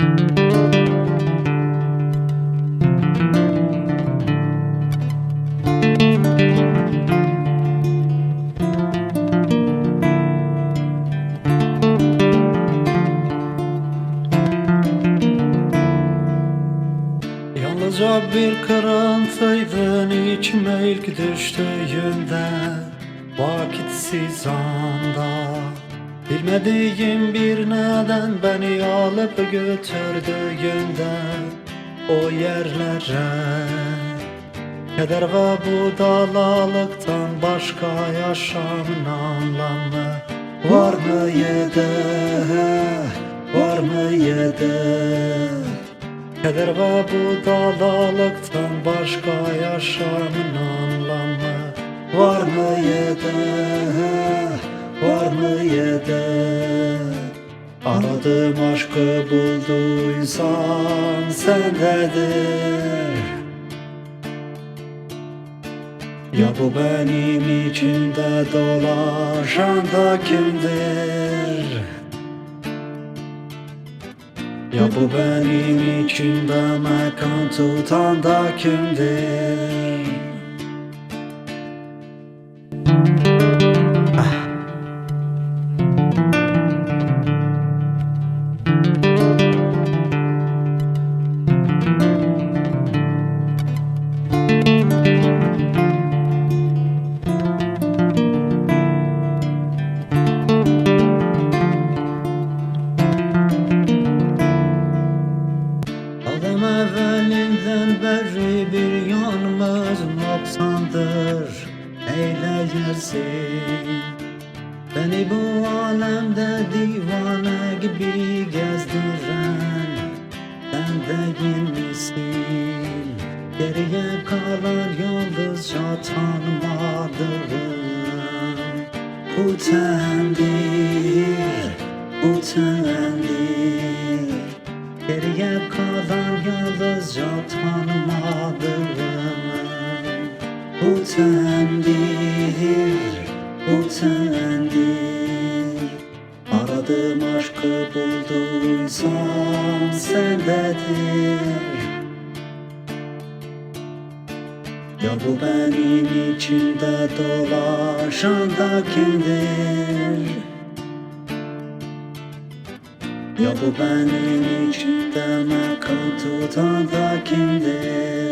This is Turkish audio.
Yalnızca bir kırıntıydın içime ilk düştüğünde Vakitsiz anda. Bilmediğim bir neden beni alıp götürdüğünde O yerlere. Keder ve bu dalalıktan başka yaşamın anlamı Var mıydı, var mıydı Keder ve bu dalalıktan başka yaşamın anlamı Var mıydı, var mıydı Aradığım aşkı buldu insan sendedir Ya bu benim içimde dolaşan da kimdir? Ya bu benim içimde mekan tutan da kimdir? Evvelinden beri bir yanımız noksandır Eyleyersin Beni bu alemde divane gibi gezdiren Sen değil misin? Geriye kalan yalnızca tanımadığım Utandır, utandır Geriye kalan yalnızca tanımadığım Utandır, utandır Aradığım aşkı bulduysam sendedir Ya bu benim içimde dolaşan da kimdir? Ya bu benim içimde mekan tutan da kimdir?